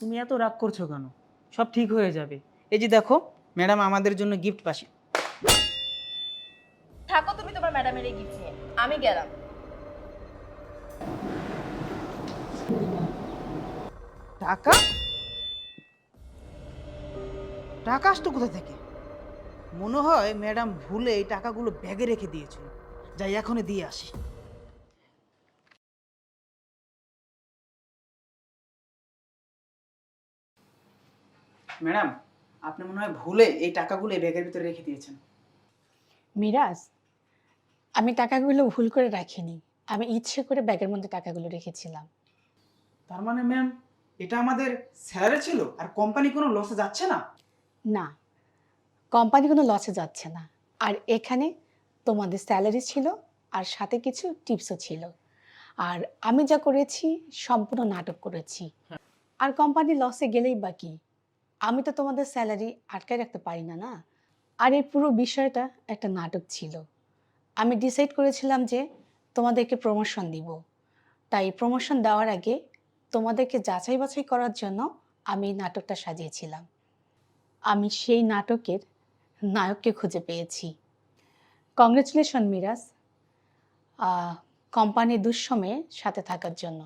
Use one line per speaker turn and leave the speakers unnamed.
তুমি এত রাগ করছ কেন? সব ঠিক হয়ে যাবে। এই যে দেখো ম্যাডাম আমাদের জন্য গিফট পাশে।
থাকো তুমি তোমার ম্যাডামের এই গিফট নিয়ে। আমি গেলাম।
টাকা? টাকা আসতো কোথা থেকে? মনে হয় ম্যাডাম ভুলে এই টাকাগুলো ব্যাগে রেখে দিয়েছিল। যাই এখনই দিয়ে আসি। ম্যাডাম আপনি মনে হয় ভুলে এই টাকাগুলো এই ব্যাগের ভিতরে রেখে দিয়েছেন।
মিরাজ আমি টাকাগুলো ভুল করে রাখিনি। আমি ইচ্ছে করে ব্যাগের মধ্যে টাকাগুলো রেখেছিলাম।
তার মানে ম্যাম এটা আমাদের স্যালারি ছিল আর কোম্পানি কোনো লসে যাচ্ছে না?
না কোম্পানি কোনো লসে যাচ্ছে না। আর এখানে তোমাদের স্যালারি ছিল আর সাথে কিছু টিপসও ছিল। আর আমি যা করেছি সম্পূর্ণ নাটক করেছি। আর কোম্পানি লসে গেলেই বাকি আমি তো তোমাদের স্যালারি আটকায় রাখতে পারি না না? আর এই পুরো বিষয়টা একটা নাটক ছিল। আমি ডিসাইড করেছিলাম যে তোমাদেরকে প্রমোশন দিব। তাই প্রমোশন দেওয়ার আগে তোমাদেরকে যাচাই বাছাই করার জন্য আমি এই নাটকটা সাজিয়েছিলাম। আমি সেই নাটকের নায়ককে খুঁজে পেয়েছি। কংগ্রেচুলেশন মিরাজ কোম্পানি দুঃসময়ে সাথে থাকার জন্য।